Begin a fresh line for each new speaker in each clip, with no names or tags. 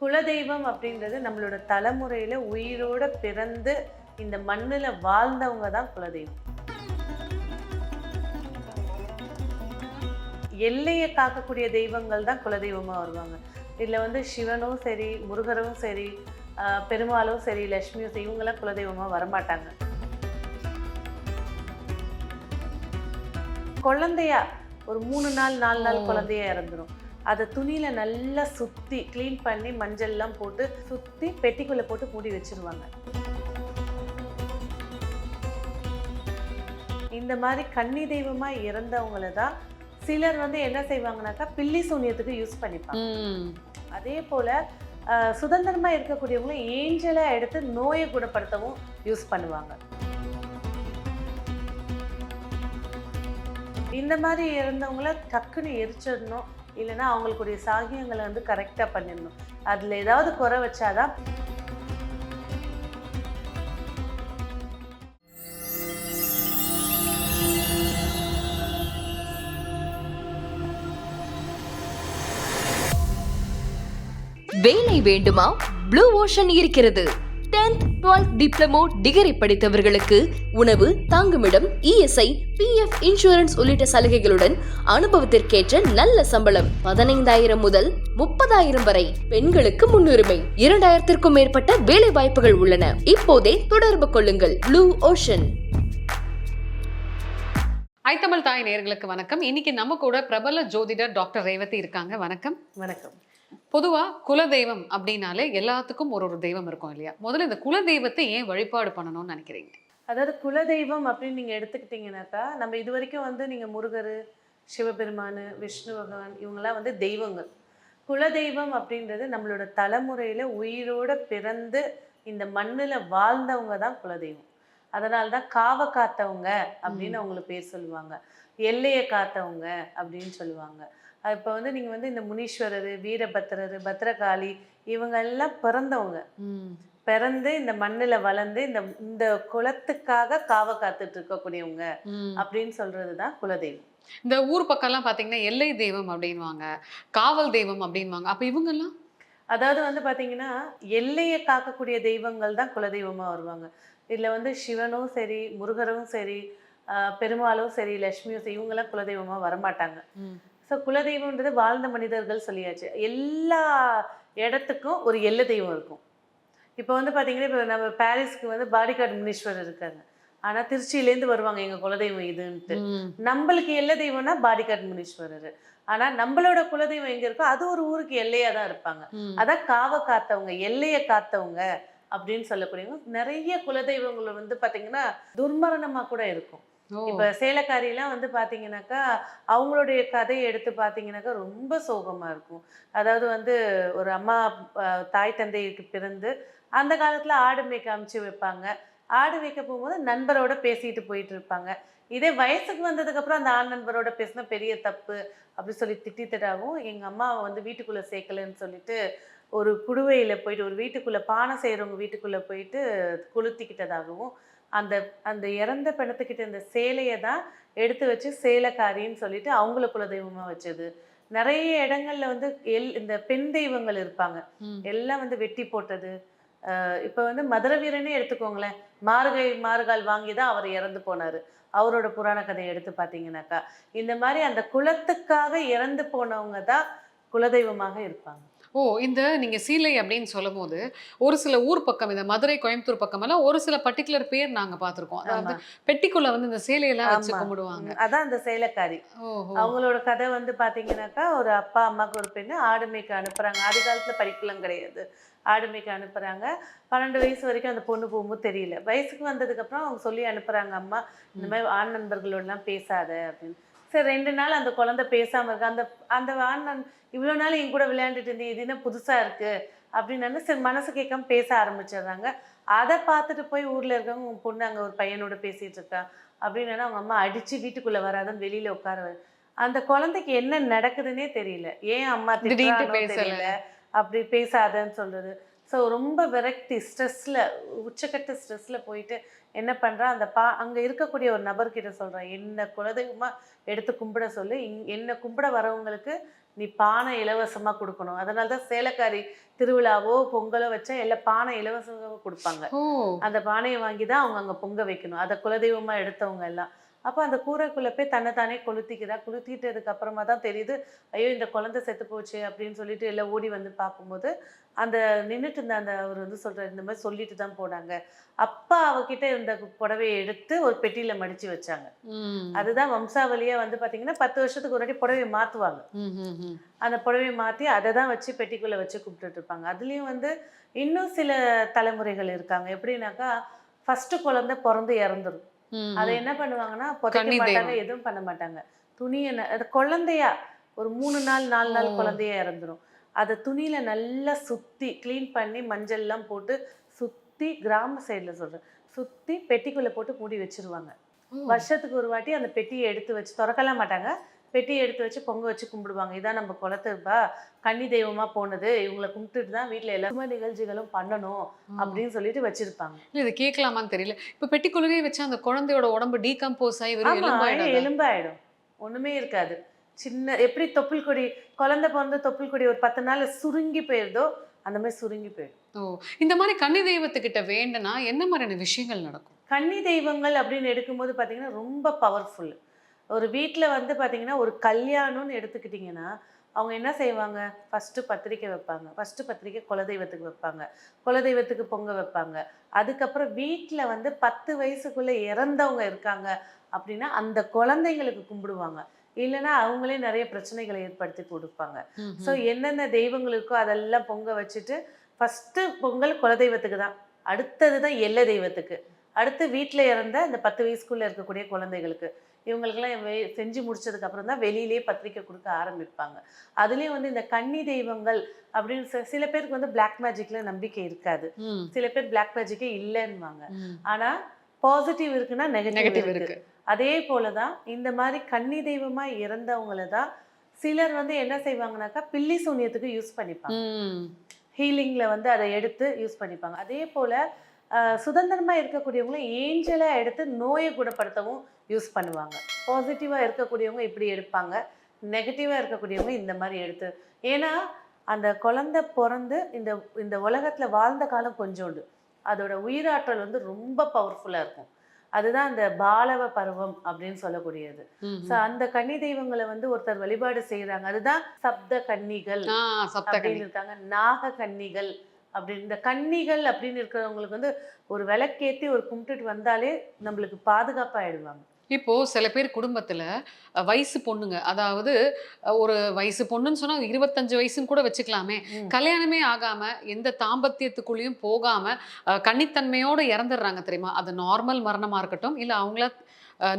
குலதெய்வம் அப்படின்றது நம்மளோட தலைமுறையில உயிரோட பிறந்து இந்த மண்ணுல வாழ்ந்தவங்க தான் குலதெய்வம். எல்லையை காக்கக்கூடிய தெய்வங்கள் தான் குலதெய்வமா வருவாங்க. இதுல வந்து சிவனும் சரி முருகரும் சரி ஆஹ் பெருமாளும் சரி லட்சுமியும் சரி இவங்கெல்லாம் குலதெய்வமா வரமாட்டாங்க. குழந்தையா ஒரு மூணு நாள் நாலு நாள். குழந்தையா இறந்துரும். அதை துணியில நல்லா சுத்தி க்ளீன் பண்ணி மஞ்சள்லாம் போட்டு சுத்தி பெட்டிக்குள்ள போட்டு மூடி வச்சிருவாங்க. இந்த மாதிரி கன்னி தெய்வமா இறந்தவங்கள தான் சிலர் வந்து என்ன செய்வாங்கனாக்கா பில்லி சூனியத்துக்கு யூஸ் பண்ணிப்பாங்க. அதே போல அஹ், சுதந்திரமா இருக்கக்கூடியவங்களும் ஏஞ்சலா எடுத்து நோயை குணப்படுத்தவும் யூஸ் பண்ணுவாங்க. இந்த மாதிரி இறந்தவங்கள டக்குன்னு எரிச்சிடணும். இல்லைன்னா அவங்களுக்குரிய சாகியங்களை வந்து கரெக்டாக பண்ணிடணும். அதில் ஏதாவது குறை வச்சாதான்
வேலை வேண்டுமா? ப்ளூ ஓஷன் இருக்கிறது. 10th 12th டிப்ளமோ டிகிரி படித்தவர்களுக்கு உணவு தங்குமிடம் இஎஸ்ஐ பிஎஃப் இன்சூரன்ஸ் உள்ளிட்ட சலுகைகளுடன் அனுபவத்திற்கேற்ற நல்ல சம்பளம். பதினைந்தாயிரம் முதல் முப்பதாயிரம் வரை பெண்களுக்கு முன்னுரிமை. இரண்டாயிரத்திற்கும் மேற்பட்ட வேலை வாய்ப்புகள் உள்ளன. இப்போதே தொடர்பு கொள்ளுங்கள். ப்ளூ ஓஷன்
ஐத்தமிழ் தாய் நேயர்களுக்கு வணக்கம். இன்னைக்கு நம்ம கூட பிரபல ஜோதிடர் டாக்டர் ரேவதி இருக்காங்க. வணக்கம்.
வணக்கம்.
பொதுவா குலதெய்வம் அப்படின்னாலே எல்லாத்துக்கும் ஒரு ஒரு தெய்வம் இருக்கும் இல்லையா? முதல்ல இந்த குலதெய்வத்தை ஏன் வழிபாடு பண்ணணும்னு நினைக்கிறீங்க?
அதாவது குலதெய்வம் அப்படின்னு நீங்கள் எடுத்துக்கிட்டிங்கனாக்கா நம்ம இது வரைக்கும் வந்து நீங்கள் முருகர் சிவபெருமான் விஷ்ணு பகவான் இவங்கெல்லாம் வந்து தெய்வங்கள். குலதெய்வம் அப்படின்றது நம்மளோட தலைமுறையில் உயிரோட பிறந்து இந்த மண்ணில் வாழ்ந்தவங்க தான் குலதெய்வம். அதனால தான் காவ காத்தவங்க அப்படின்னு அவங்களுக்கு பேர் சொல்லுவாங்க. எல்லையை காத்தவங்க அப்படின்னு சொல்லுவாங்க. இப்போ வந்து நீங்கள் வந்து இந்த முனீஸ்வரர் வீரபத்திரர் பத்திரகாளி இவங்க எல்லாம் பிறந்தவங்க பிறந்து இந்த மண்ணுல வளர்ந்து இந்த இந்த குலத்துக்காக காவ காத்துட்டு இருக்கக்கூடியவங்க அப்படின்னு சொல்றது தான் குலதெய்வம்.
இந்த ஊர் பக்கம்லாம் பாத்தீங்கன்னா எல்லை தெய்வம் அப்படின்வாங்க காவல் தெய்வம் அப்படின்வாங்க அப்ப இவங்கெல்லாம்?
அதாவது வந்து பாத்தீங்கன்னா எல்லையை காக்கக்கூடிய தெய்வங்கள் தான் குலதெய்வமா வருவாங்க. இதுல வந்து சிவனும் சரி முருகரும் சரி ஆஹ் பெருமாளும் சரி லட்சுமியும் சரி இவங்கெல்லாம் குலதெய்வமா வரமாட்டாங்க. ஸோ குலதெய்வம்ன்றது வாழ்ந்த மனிதர்கள் சொல்லியாச்சு. எல்லா இடத்துக்கும் ஒரு எல்லை தெய்வம் இருக்கும். இப்போ வந்து பார்த்தீங்கன்னா இப்போ நம்ம பாரிஸ்க்கு வந்து பாடிகார்டு முனீஸ்வரர் இருக்காங்க ஆனால் திருச்சியிலேருந்து வருவாங்க எங்கள் குலதெய்வம் இதுன்ட்டு. நம்மளுக்கு எல்லை தெய்வம்னா பாடிகார்டு முனீஸ்வரர். ஆனால் நம்மளோட குலதெய்வம் எங்கே இருக்கோ அது ஒரு ஊருக்கு எல்லையாக தான் இருப்பாங்க. அதான் காவ காத்தவங்க எல்லையை காத்தவங்க அப்படின்னு சொல்லக்கூடியவங்க. நிறைய குலதெய்வங்கள் வந்து பார்த்தீங்கன்னா துர்மரணமாக கூட இருக்கும். இப்போ சேலக்காரியெல்லாம் வந்து பார்த்தீங்கன்னாக்கா அவங்களுடைய கதையை எடுத்து பார்த்தீங்கன்னாக்கா ரொம்ப சோகமாக இருக்கும். அதாவது வந்து ஒரு அம்மா தாய் தந்தைக்கு பிறந்து அந்த காலத்தில் ஆடு மேய்க்க அமுச்சு வைப்பாங்க. ஆடு மேய்க்க போகும்போது நண்பரோட பேசிட்டு போயிட்டு இருப்பாங்க. இதே வயசுக்கு வந்ததுக்கப்புறம் அந்த ஆண் நண்பரோட பேசினா பெரிய தப்பு அப்படி சொல்லி திட்டித்தடாகவும் எங்கள் அம்மாவை வந்து வீட்டுக்குள்ளே சேர்க்கலன்னு சொல்லிட்டு ஒரு குடுவையில் போயிட்டு ஒரு வீட்டுக்குள்ளே பானை செய்கிறவங்க வீட்டுக்குள்ளே போயிட்டு கொளுத்திக்கிட்டதாகவும் அந்த அந்த இறந்த பிணத்துக்கிட்ட இந்த சேலையை தான் எடுத்து வச்சு சேலைக்காரின்னு சொல்லிட்டு அவங்கள குலதெய்வமாக வச்சது. நிறைய இடங்கள்ல வந்து எல் இந்த பெண் தெய்வங்கள் இருப்பாங்க. எல்லாம் வந்து வெட்டி போட்டது. இப்ப வந்து மதுர வீரனே எடுத்துக்கோங்களேன். மார்கை மார்கால் வாங்கி தான் அவர் இறந்து போனாரு. அவரோட புராண கதையை எடுத்து பார்த்தீங்கன்னாக்கா. இந்த மாதிரி அந்த குலத்துக்காக இறந்து போனவங்க தான் குலதெய்வமாக இருப்பாங்க.
ஓ இந்த நீங்க சீலை அப்படின்னு சொல்லும் போது ஒரு சில ஊர் பக்கம் இந்த மதுரை கோயம்புத்தூர் பக்கம் எல்லாம் ஒரு சில பர்டிகுலர் பேர் நாங்க பார்த்திருக்கோம். அதாவது. பெட்டிக்குள்ள வந்து இந்த சேலையெல்லாம் வச்சு. கும்பிடுவாங்க.
அதான் அந்த சேலைக்காரி. அவங்களோட கதை வந்து பாத்தீங்கன்னாக்கா ஒரு அப்பா அம்மாக்கு ஒரு பெண்ணு ஆடு மேய்க்க அனுப்புறாங்க. ஆதி காலத்துல படிக்கலாம் கிடையாது. ஆடு மேய்க்க அனுப்புறாங்க. பன்னெண்டு வயசு வரைக்கும் அந்த பொண்ணு போகும்போது தெரியல. வயசுக்கு வந்ததுக்கு அப்புறம் அவங்க சொல்லி அனுப்புறாங்க அம்மா இந்த மாதிரி ஆண் நண்பர்களோடலாம் பேசாத அப்படின்னு. சரி ரெண்டு நாள் அந்த குழந்தை பேசாம இருக்கு? அந்த அந்த நண் இவ்வளோ நாள் என் கூட விளையாண்டுட்டு இருந்து இது என்ன புதுசா இருக்கு? அப்படின்னு சரி மனசு கேட்காம பேச ஆரம்பிச்சிடுறாங்க. அதை பார்த்துட்டு போய் ஊர்ல இருக்கவங்க உன் பொண்ணு அங்க ஒரு பையனோட பேசிட்டு இருக்கா? அப்படின்னு அவங்க அம்மா அடிச்சு வீட்டுக்குள்ள வராதுன்னு வெளியில உட்கார அந்த குழந்தைக்கு என்ன நடக்குதுன்னே தெரியல. ஏன் அம்மா
திடீர்னு.
தெரியல. அப்படி பேசாதன்னு சொல்றது. ஸோ ரொம்ப விரக்தி ஸ்ட்ரெஸ்ஸில் உச்சக்கட்ட ஸ்ட்ரெஸ்ஸில் போயிட்டு என்ன பண்ணுறா அந்த பா அங்கே இருக்கக்கூடிய ஒரு நபர்கிட்ட சொல்கிறான் என்ன குலதெய்வமாக எடுத்து கும்பிட சொல்லு. இங் என்ன கும்பிட வரவங்களுக்கு நீ பானை இலவசமாக கொடுக்கணும். அதனால தான் சேலக்காரி திருவிழாவோ பொங்கலோ வச்சா எல்லாம் பானை இலவசமாக கொடுப்பாங்க. அந்த பானையை வாங்கி தான் அவங்க அங்கே பொங்க வைக்கணும். அதை குலதெய்வமாக எடுத்தவங்க எல்லாம். அப்போ அந்த கூரைக்குள்ளே போய் தன்னைத்தானே கொளுத்திக்கிறா. கொளுத்திட்டதுக்கு அப்புறமா தான் தெரியுது ஐயோ இந்த குழந்தை செத்து போச்சு அப்படின்னு சொல்லிட்டு எல்லாம் ஓடி வந்து பார்க்கும்போது அந்த நின்றுட்டு இருந்த அந்த அவர் வந்து சொல்கிறார் இந்த மாதிரி சொல்லிட்டு தான் போனாங்க. அப்பா அவகிட்ட இந்த புடவையை எடுத்து ஒரு பெட்டியில் மடித்து வச்சாங்க. அதுதான் வம்சாவளியாக வந்து பார்த்தீங்கன்னா பத்து வருஷத்துக்கு ஒரு வாட்டி புடவையை மாற்றுவாங்க. அந்த புடவையை மாற்றி அதை தான் வச்சு பெட்டிக்குள்ளே வச்சு கும்பிட்டுட்டு இருப்பாங்க. அதுலேயும் வந்து இன்னும் சில தலைமுறைகள் இருக்காங்க. எப்படின்னாக்கா ஃபஸ்ட்டு குழந்தை பிறந்து இறந்துரும்.
ம்,
அதை. என்ன பண்ணுவாங்கன்னா புதைக்க மாட்டாங்க. எதுவும் பண்ண மாட்டாங்க துணியை ந- அது குழந்தையா ஒரு மூணு நாள் நாலு நாள். குழந்தையா இறந்துரும் அதை துணியில நல்லா சுத்தி க்ளீன் பண்ணி மஞ்சள்லாம் போட்டு சுத்தி கிராம சைடுல சொல்றேன் சுத்தி பெட்டிக்குள்ள போட்டு மூடி வச்சிருவாங்க. வருஷத்துக்கு ஒரு வாட்டி அந்த பெட்டியை எடுத்து வச்சு திறக்கலாம் மாட்டாங்க பெட்டியை எடுத்து வச்சு பொங்க வச்சு கும்பிடுவாங்க. இதான் நம்ம குலத்துப்பா கன்னி தெய்வமா போனது. இவங்களை கும்பிட்டுட்டு தான் வீட்டுல எல்லா சும நிகழ்ச்சிகளும் பண்ணணும். அப்படின்னு சொல்லிட்டு வச்சிருப்பாங்க.
இல்ல இது கேட்கலாமான்னு தெரியல. இப்ப பெட்டிக்குள்ளேயே வச்சா அந்த குழந்தையோட உடம்பு டீகம்போஸ் ஆகி வெறும்?
எலும்பாயிடும் ஒண்ணுமே இருக்காது. சின்ன எப்படி தொப்புள் கொடி குழந்தை பிறந்த தொப்புள் கொடி ஒரு பத்து நாள் சுருங்கி போயிருதோ அந்த மாதிரி சுருங்கி போயிடும்.
ஓ இந்த மாதிரி கன்னி தெய்வத்துக்கிட்ட வேண்டுனா என்ன மாதிரியான விஷயங்கள் நடக்கும்?
கன்னி தெய்வங்கள் அப்படின்னு எடுக்கும்போது பார்த்தீங்கன்னா ரொம்ப பவர்ஃபுல் ஒரு வீட்டில் வந்து பார்த்தீங்கன்னா ஒரு கல்யாணம்னு எடுத்துக்கிட்டிங்கன்னா அவங்க என்ன செய்வாங்க? ஃபஸ்ட்டு பத்திரிக்கை வைப்பாங்க. ஃபஸ்ட்டு பத்திரிக்கை குலதெய்வத்துக்கு வைப்பாங்க. குலதெய்வத்துக்கு பொங்க வைப்பாங்க. அதுக்கப்புறம் வீட்டில் வந்து பத்து வயசுக்குள்ளே இறந்தவங்க இருக்காங்க அப்படின்னா அந்த குழந்தைங்களுக்கு கும்பிடுவாங்க. இல்லைன்னா அவங்களே நிறைய பிரச்சனைகளை ஏற்படுத்தி கொடுப்பாங்க. ஸோ. என்னென்ன தெய்வங்களுக்கோ அதெல்லாம் பொங்க வச்சுட்டு ஃபஸ்ட்டு பொங்கல் குலதெய்வத்துக்கு தான். அடுத்தது தான் எல்லை தெய்வத்துக்கு. அடுத்து வீட்டில் இறந்த இந்த பத்து வயசுக்குள்ளே இருக்கக்கூடிய குழந்தைகளுக்கு. இவங்களுக்கெல்லாம் செஞ்சு முடிச்சதுக்கு அப்புறம் தான் வெளியிலேயே பத்திரிக்கை கொடுக்க ஆரம்பிப்பாங்க. அதுலேயும் வந்து இந்த கன்னி தெய்வங்கள் அப்படின்னு சில- பேருக்கு வந்து பிளாக் மேஜிக்ல நம்பிக்கை இருக்காது. சில பேர் பிளாக் மேஜிக்கே இல்லைன்னுவாங்க.
ம்.
ஆனால் பாசிட்டிவ் இருக்குன்னா நெகட்டிவ் இருக்கு. அதே போல தான் இந்த மாதிரி கன்னி தெய்வமா இறந்தவங்கள தான் சிலர் வந்து என்ன செய்வாங்கனாக்கா பில்லி சூனியத்துக்கு யூஸ் பண்ணிப்பாங்க.
ம்.
ஹீலிங்கில் வந்து அதை எடுத்து யூஸ் பண்ணிப்பாங்க. அதே போல் சுதந்திரமாக இருக்கக்கூடியவங்கள ஏஞ்சலாக எடுத்து நோயை குணப்படுத்தவும் யூஸ் பண்ணுவாங்க. பாசிட்டிவாக இருக்கக்கூடியவங்க இப்படி எடுப்பாங்க. நெகட்டிவாக இருக்கக்கூடியவங்க இந்த மாதிரி எடுத்து. ஏன்னா அந்த குழந்தை பிறந்து இந்த இந்த உலகத்தில் வாழ்ந்த காலம் கொஞ்சோண்டு. அதோட உயிராற்றல் வந்து ரொம்ப பவர்ஃபுல்லாக இருக்கும். அதுதான் அந்த பாலவ பருவம் அப்படின்னு சொல்லக்கூடியது. ஸோ அந்த கன்னி தெய்வங்களை வந்து ஒருத்தர் வழிபாடு செய்கிறாங்க அதுதான் சப்த கன்னிகள் அப்படின்னு இருக்காங்க. நாக கன்னிகள் அப்படின்னு இந்த கன்னிகள் அப்படின்னு இருக்கிறவங்களுக்கு வந்து ஒரு விளக்கேத்தி ஒரு கும்பிட்டுட்டு வந்தாலே நம்மளுக்கு பாதுகாப்பாயிடுவாங்க.
இப்போ சில பேர் குடும்பத்துல வயசு பொண்ணுங்க அதாவது ஒரு வயசு பொண்ணுன்னு சொன்னா இருபத்தஞ்சு வயசுன்னு கூட வச்சுக்கலாமே. கல்யாணமே ஆகாம எந்த தாம்பத்தியத்துக்குள்ளேயும் போகாம அஹ், கன்னித்தன்மையோட இறந்துடுறாங்க தெரியுமா? அது நார்மல் மரணமா இருக்கட்டும் இல்ல அவங்கள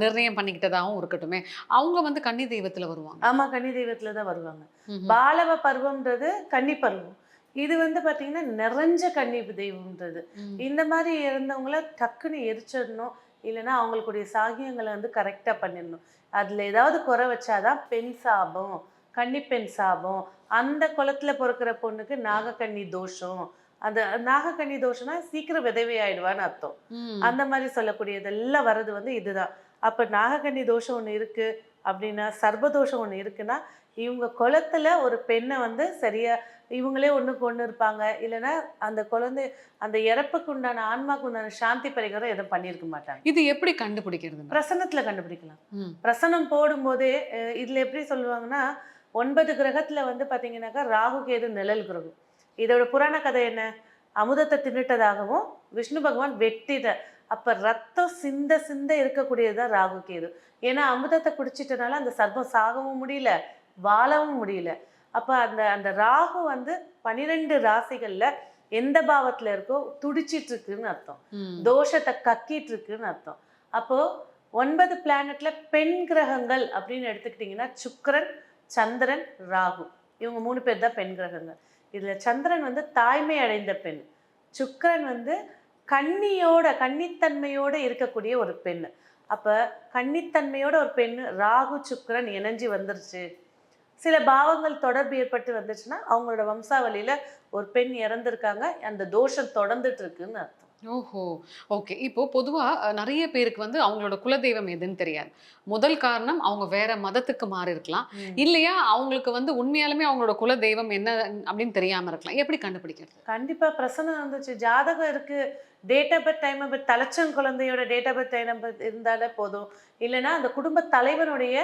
நிர்ணயம் பண்ணிக்கிட்டதாகவும் இருக்கட்டுமே. அவங்க வந்து கன்னி தெய்வத்துல வருவாங்க.
ஆமா கன்னி தெய்வத்துல தான் வருவாங்க. பாலவ பருவம்ன்றது கன்னி பருவம். இது வந்து பாத்தீங்கன்னா நிறைஞ்ச கன்னி தெய்வம்ன்றது. இந்த மாதிரி இறந்தவங்கள டக்குன்னு எரிச்சிடணும். இல்லைன்னா அவங்களுக்குடைய சாகியங்களை வந்து கரெக்டாக பண்ணிடணும். அதில் ஏதாவது குறை வச்சாதான் பெண் சாபம் கன்னிப்பெண் சாபம். அந்த குளத்துல பிறக்கிற பொண்ணுக்கு நாகக்கன்னி தோஷம். அந்த நாகக்கன்னி தோஷம்னா சீக்கிரம் விதவை ஆயிடுவான்னு அர்த்தம். அந்த மாதிரி சொல்லக்கூடியதெல்லாம் வர்றது வந்து இதுதான். அப்போ நாகக்கன்னி தோஷம் ஒன்று இருக்கு அப்படின்னா சர்பதோஷம் ஒன்று இருக்குன்னா இவங்க குளத்துல ஒரு பெண்ணை வந்து சரியா இவங்களே ஒண்ணுக்கு ஒன்று இருப்பாங்க. இல்லைன்னா அந்த குழந்தை அந்த இறப்புக்கு உண்டான ஆன்மாக்கு உண்டான சாந்தி பரிகாரம் எதுவும் பண்ணியிருக்க மாட்டாங்க.
இது எப்படி கண்டுபிடிக்கிறதுங்க?
பிரசனத்துல கண்டுபிடிக்கலாம். பிரசனம் போடும்போதே இதுல எப்படி சொல்லுவாங்கன்னா ஒன்பது கிரகத்துல வந்து பாத்தீங்கன்னாக்கா ராகு கேது நிழல் கிரகம். இதோட புராண கதை என்ன? அமுதத்தை தின்னுட்டதாகவும் விஷ்ணு பகவான் வெட்டிட அப்ப ரத்தம் சிந்த சிந்த இருக்கக்கூடியதுதான் ராகு கேது. ஏன்னா அமுதத்தை குடிச்சிட்டனால அந்த சர்ப்பம் சாகவும் முடியல வாழவும் முடியல. அப்ப அந்த அந்த ராகு வந்து பனிரெண்டு ராசிகள்ல எந்த பாவத்துல இருக்கோ துடிச்சிட்டு இருக்குன்னு அர்த்தம். தோஷத்தை கக்கிட்டு இருக்குன்னு அர்த்தம். அப்போ ஒன்பது பிளானட்ல பெண் கிரகங்கள் அப்படின்னு எடுத்துக்கிட்டிங்கன்னா சுக்கிரன் சந்திரன் ராகு. இவங்க மூணு பேர் தான் பெண் கிரகங்கள். இதுல சந்திரன் வந்து தாய்மை அடைந்த பெண். சுக்கிரன் வந்து கன்னியோட கன்னித்தன்மையோட இருக்கக்கூடிய ஒரு பெண். அப்ப கன்னித்தன்மையோட ஒரு பெண் ராகு சுக்கிரன் இணைஞ்சு வந்துருச்சு. சில பாவங்கள் தொடர்பு ஏற்பட்டு வந்துச்சுன்னா அவங்களோட வம்சாவளியில ஒரு பெண் இறந்திருக்காங்க. அந்த தோஷம் தொடர்ந்துட்டு இருக்குன்னு அர்த்தம்.
ஓஹோ. ஓகே. இப்போ பொதுவா அஹ், நிறைய பேருக்கு வந்து அவங்களோட குலதெய்வம் எதுன்னு தெரியாது. முதல் காரணம் அவங்க வேற மதத்துக்கு மாறி இருக்கலாம். இல்லையா அவங்களுக்கு வந்து உண்மையாலுமே அவங்களோட குலதெய்வம் என்ன அப்படின்னு தெரியாம இருக்கலாம். எப்படி கண்டுபிடிக்கிறது?
கண்டிப்பா பிரசனம் வந்துச்சு. ஜாதகம் இருக்கு. Date of birth time birth தலைச்சன் குழந்தையோட date of birth time birth இருந்தாலே போதும். இல்லைன்னா அந்த குடும்ப தலைவனுடைய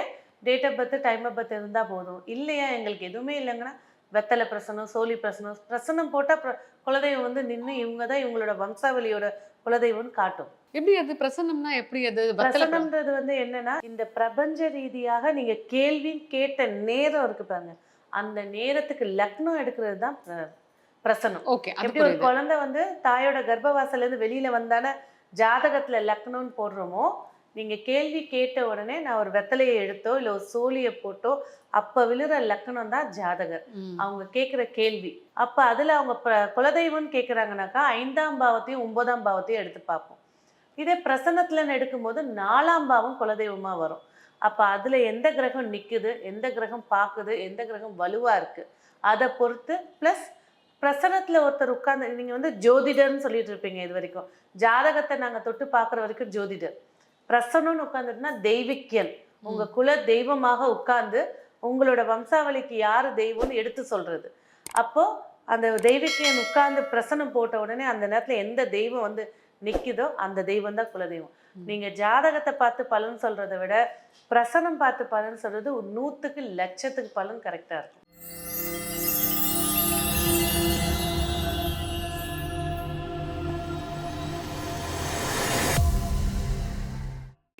date of birth time of birth இருந்தா போதும். இல்லையா? எங்களுக்கு எதுவுமே இல்லைங்கன்னா வெத்தலை பிரசனம் சோழி பிரசனம் பிரசனம் போட்டா பிர- குலதெய்வம் வந்து நின்று இவங்க தான் இவங்களோட வம்சாவளியோட குலதெய்வம்னு காட்டும்.
எப்படி அது பிரசன்னம்னா எப்படி அது
பிரசனம்ன்றது வந்து என்னன்னா இந்த பிரபஞ்ச ரீதியாக நீங்க கேள்வி கேட்ட நேரம் இருக்கு பாருங்க. அந்த நேரத்துக்கு லக்னம் எடுக்கிறது தான் பிர- பிரசனம்.
ஓகே
எப்படி ஒரு குழந்தை வந்து தாயோட கர்ப்பவாசல்ல இருந்து வெளியில வந்தானே ஜாதகத்துல லக்னம்னு போடுறோமோ நீங்க கேள்வி கேட்ட உடனே நான் ஒரு வெத்தலையை எடுத்தோ இல்ல ஒரு சோழியை போட்டோ அப்ப விழுற லக்னம் தான் ஜாதகர். அவங்க கேட்குற கேள்வி. அப்ப அதுல அவங்க குலதெய்வம்னு கேட்குறாங்கனாக்கா ஐந்தாம் பாவத்தையும் ஒன்பதாம் பாவத்தையும் எடுத்து பார்ப்போம். இதே பிரசன்னத்துலன்னு எடுக்கும்போது நாலாம் பாவம் குலதெய்வமா வரும். அப்ப அதுல எந்த கிரகம் நிக்குது எந்த கிரகம் பார்க்குது எந்த கிரகம் வலுவா இருக்கு அதை பொறுத்து ப்ளஸ் பிரசனத்துல ஒருத்தர் உட்கார்ந்து நீங்க வந்து ஜோதிடர்னு சொல்லிட்டு இருப்பீங்க இது வரைக்கும். ஜாதகத்தை நாங்க தொட்டு பார்க்குற வரைக்கும் ஜோதிடர். பிரசனம்னு உட்கார்ந்துட்டுனா தெய்விக்கியல். உங்க குல தெய்வமாக உட்கார்ந்து உங்களோட வம்சாவளிக்கு யாரு தெய்வம்னு எடுத்து சொல்றது. அப்போ அந்த தெய்வக்கியன் உட்கார்ந்து பிரசனம் போட்ட உடனே அந்த நேரத்துல எந்த தெய்வம் வந்து நிக்குதோ அந்த தெய்வம் தான் குலதெய்வம். நீங்க ஜாதகத்தை பார்த்து பலன் சொல்றதை விட பிரசனம் பார்த்து பலன் சொல்றது நூத்துக்கு லட்சத்துக்கு பலன் கரெக்டா இருக்கும்.